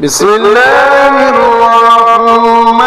بسم الله الرحمن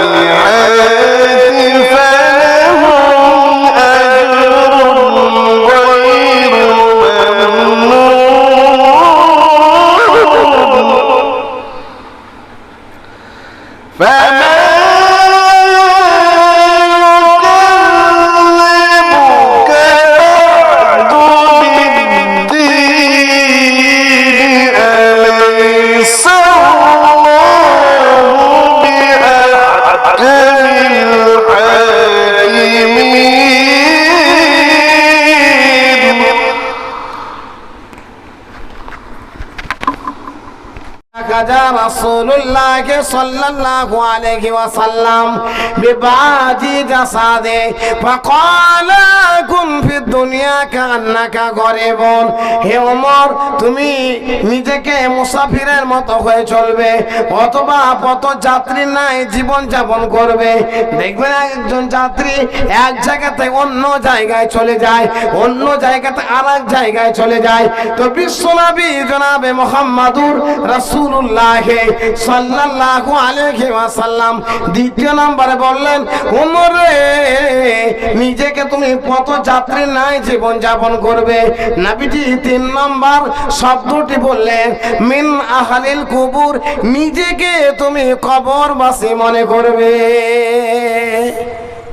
الصالحات মুসাফিরের মতো হয়ে চলবে, অথবা যাত্রী নাই জীবন যাপন করবে দেখবেন একজন যাত্রী এক জায়গাতে অন্য জায়গায় চলে যায়, অন্য জায়গাতে আর জায়গায় চলে যায়। তো বিশ্বনাবি জনাবে মোহাম্মদুর রাসূল জীবন যাপন করবে। তিন নম্বর শব্দটি বললেন, মিন আহালিল কুবুর, নিজেকে তুমি কবরবাসী মনে করবে।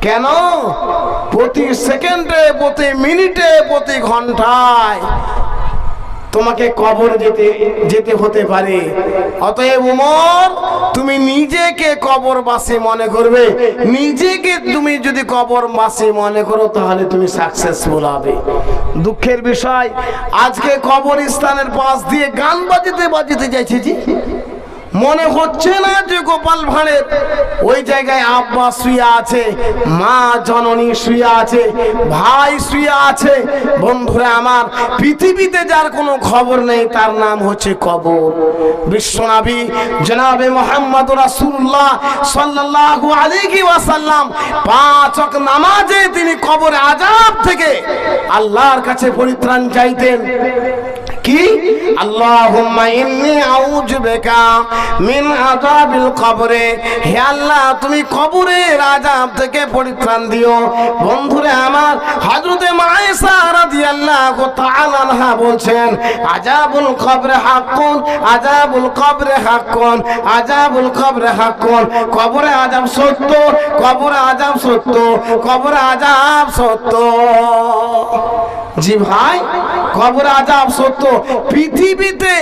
কেন? প্রতি সেকেন্ডে, প্রতি মিনিটে, প্রতি ঘন্টায়। তোমাকে কবর যেতে যেতে হতে পারে। অতএব উমর, তুমি নিজেকে কবর বাসি মনে করবে। নিজেকে তুমি যদি কবর বাসি মনে করো, তাহলে তুমি সাকসেসফুল হবে। দুঃখের বিষয়, আজকে কবরস্থানের পাশ দিয়ে গান বাজিতে বাজিতে যাইছি জি। মনে হচ্ছে না যে গোপাল ভাঁড়ের? ওই জায়গায় আব্বা শুয়ে আছে, মা জননী শুয়ে আছে, ভাই শুয়ে আছে। বন্ধুরা আমার, পৃথিবীতে যার কোনো খবর নেই, তার নাম হচ্ছে কবর। বিশ্বনাবী জনাবে মোহাম্মদ রাসূলুল্লাহ সাল্লাল্লাহু আলাইহি ওয়াসাল্লাম পাঁচ ওয়াক্ত নামাজে তিনি কবরে আযাব থেকে আল্লাহর কাছে পরিত্রাণ চাইতেন। কি? আল্লাহুম্মা ইন্নী আউযু বিকা মিন আযাবিল কবরে। হে আল্লাহ, তুমি কবরের আযাব থেকে পরিত্রাণ দিও। বন্ধুরে আমার, হযরতে মায়েশা রাদিয়াল্লাহু তাআলা আনহা বলছেন, আযাবুল কবরে হাক্কুন, আযাবুল কবরে হাক্কুন, আযাবুল কবরে হাক্কুন, কবরে আযাব সত্য, কবরে আযাব সত্য, কবরে আযাব সত্য। জি ভাই, কবর আজাব সত্য, পৃথিবীতে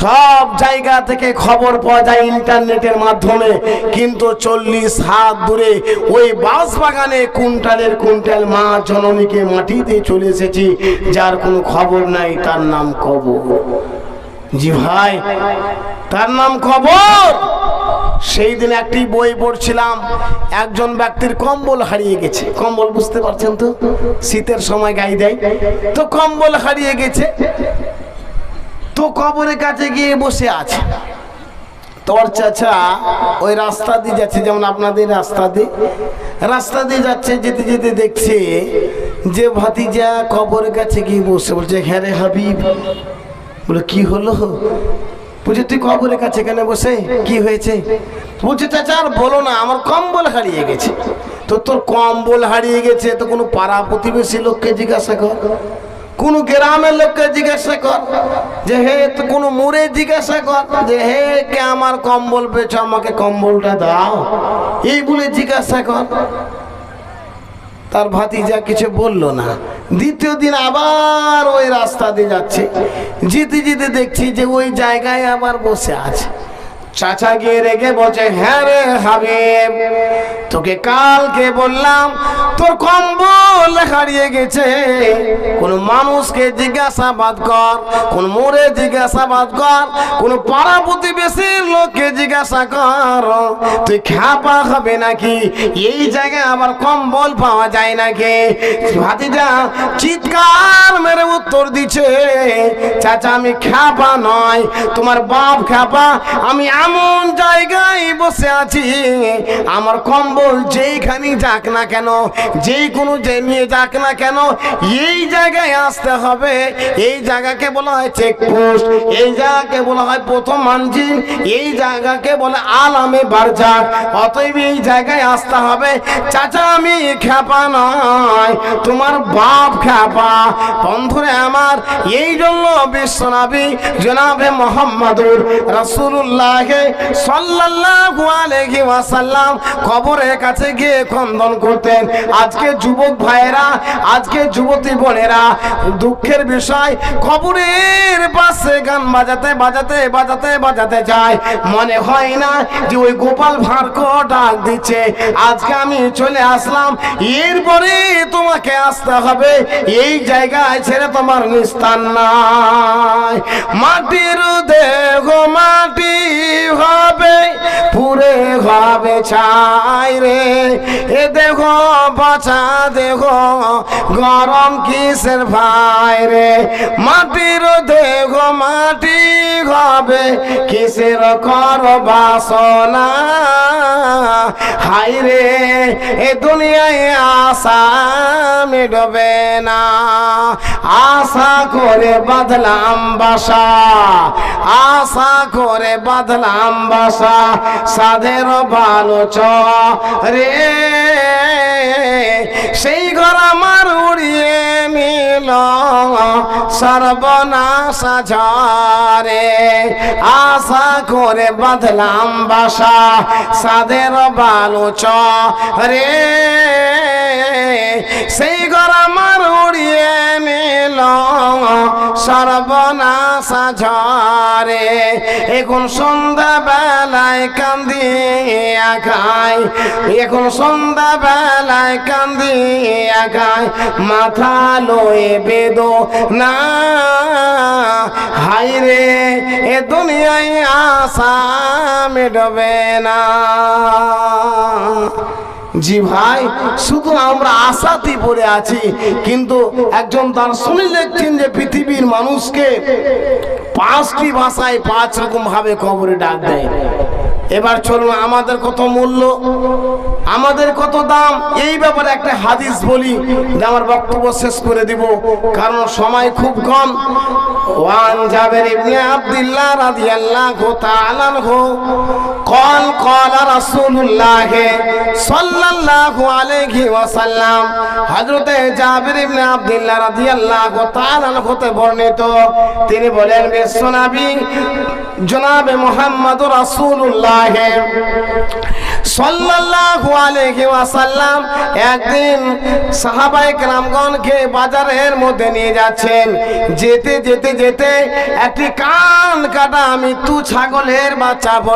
সব জায়গা থেকে খবর পাওয়া যায় ইন্টারনেটের মাধ্যমে। কিন্তু চল্লিশ হাত দূরে ওই বাঁশ বাগানে কুইন্টালের কুইন্টাল মা জননীকে মাটিতে চলে এসেছি, যার কোনো খবর নাই, তার নাম কবর। জি ভাই, তার নাম খবর সেই দিন একটি বই পড়ছিলাম, একজন ব্যক্তির কম্বল হারিয়ে গেছে। কম্বল বুঝতে পারছেন তো? শীতের সময় গায়ে দেয়। তো কম্বল হারিয়ে গেছে। তো কবরের কাছে গিয়ে বসে আছে। তোর চাচা ওই রাস্তা দিয়ে যাচ্ছে, যেমন আপনাদের রাস্তা দিয়ে। রাস্তা দিয়ে যাচ্ছে, যেতে যেতে দেখছে যে ভাতিজা কবরের কাছে গিয়ে বসে, বলছে হ্যাঁ রে হাবিব। বলে, কি হলো? বলছে, তুই কবরের কাছে কেন বসে? কি হয়েছে? বলছে, চাচা, আর বলো না, আমার কম্বল হারিয়ে গেছে। তো তোর কম্বল হারিয়ে গেছে, তো কোনো পাড়া প্রতিবেশী লোককে জিজ্ঞাসা কর। কোন গ্রামের লোককে জিজ্ঞাসা কর, যে হে কোনো মোড়ে জিজ্ঞাসা কর, যে হে, কে আমার কম্বল পেয়েছ, আমাকে কম্বলটা দাও। এই বলে জিজ্ঞাসা কর। তার ভাতিজা কিছু বলল না। দ্বিতীয় দিন আবার ওই রাস্তা দিয়ে যাচ্ছে। যেতে যেতে দেখছি যে ওই জায়গায় আবার বসে আছে। চাচা গিয়ে রেগে বলছে হ্যাঁ রে হাবিব তোকে কালকে বললাম, তোর কম্বল হারিয়ে গেছে। কোন মানুষকে জিজ্ঞাসাবাদ কর, কোন মোড়ে জিজ্ঞাসাবাদ কর, কোন পাড়া প্রতিবেশীর লোককে জিজ্ঞাসা কর, তুই খ্যাপা হবে নাকি? এই জায়গায় আবার কম্বল পাওয়া যায় নাকি? ভাতিজা চিৎকার মেরে উত্তর দিচ্ছে, চাচা, আমি খ্যাপা নয়, তোমার বাপ খ্যাপা। আমি এমন জায়গায় বসে আছি, আমার কম্বল যেইখানে যাক না কেন যেই কোনো যে নিয়ে যাক না কেন, এই জায়গায় আসতে হবে। এই জায়গাকে বলা হয় চেকপোস্ট এই জায়গাকে বলা হয় প্রথম মানজিল এই জায়গাকে বলে আলামে বারজাক অতএব এই জায়গায় আসতে হবে। চাচা, আমি খ্যাপা নয়, তোমার বাপ খ্যাপা। বন্ধুরে আমার, এই জন্য বিশ্বনবী জনাবে মোহাম্মদুর রাসূলুল্লাহ সাল্লাল্লাহু আলাইহি ওয়াসাল্লাম কবরের কাছে গিয়ে খন্দন করতেন। আজকে যুবক ভাইয়েরা, আজকে যুবতী বোনেরা, দুঃখের বিষয় কবরের পাশে গান বাজাতে বাজাতে বাজাতে বাজাতে যায়। মনে হয় না যে ওই গোপাল ভাঁড়কো ডাক দিচ্ছে। আজকে আমি চলে আসলাম, এরপরে তোমাকে আসতে হবে। এই জায়গায় ছেড়ে তোমার নিস্তান নাই। মাটির দেহ মাটি হবে, পুরে হবে ছাই রে এ দেখো বাঁচা দেখো, গরম কিসের ভাই রে? মাটির দেহ মাটি হবে। কিসের কর বাসনা? হাই রে, এ দুনিয়ায় আশা মিটবে না। আশা করে বাঁধলাম বাসা, আশা করে বাঁধলাম বাসা, সাধের ভালো চ রে, সেই ঘর আমার উড়িয়ে নিল, সর্বনাশ ঝরে আশা করে বাঁধলাম বাসা সাধের বালু চ রে সেই ঘর আমার উড়িয়ে সর্বনাশ ঝরে। এখন সন্ধ্যা বেলায় কান্দি খাই এখন সন্ধ্যা বেলায় কান্দি খাই মাথা লয়ে বেদো না হাই রে, এ দুনিয়ায় আশা মেটবে না। জি ভাই, শুধু আমরা আশাতে পড়ে আছি, কিন্তু একজন দার্শনিক দেখছেন যে পৃথিবীর মানুষকে পাঁচটি ভাষায় পাঁচ রকম ভাবে কবরে ডাক দেয়। এবার চলুন, আমাদের কত মূল্য, আমাদের কত দাম, এই ব্যাপারে একটা হাদিস বলি আমার বক্তব্য শেষ করে দিব, কারণ সময় খুব কম। ওয়ান জাবের ইবনে আব্দুল্লাহ রাদিয়াল্লাহু তাআলা আনহু قال قال رسول الله صلى الله عليه وسلم হযরতে জাবির ইবনে আব্দুল্লাহ রাদিয়াল্লাহু তাআলা আনহু হতে বর্ণিত তিনি বলেন বিশ্বনবী জনাবে মুহাম্মদ রাসূলুল্লাহ সাল্লাল্লাহু আলাইহি ওয়াসাল্লাম একদিন সাহাবায়ে কেরামগণকে বাজারের মধ্যে নিয়ে যাচ্ছেন যেতে যেতে যেতে একটি কান কাটা মৃত্যু ছাগলের বাচ্চা পড়ে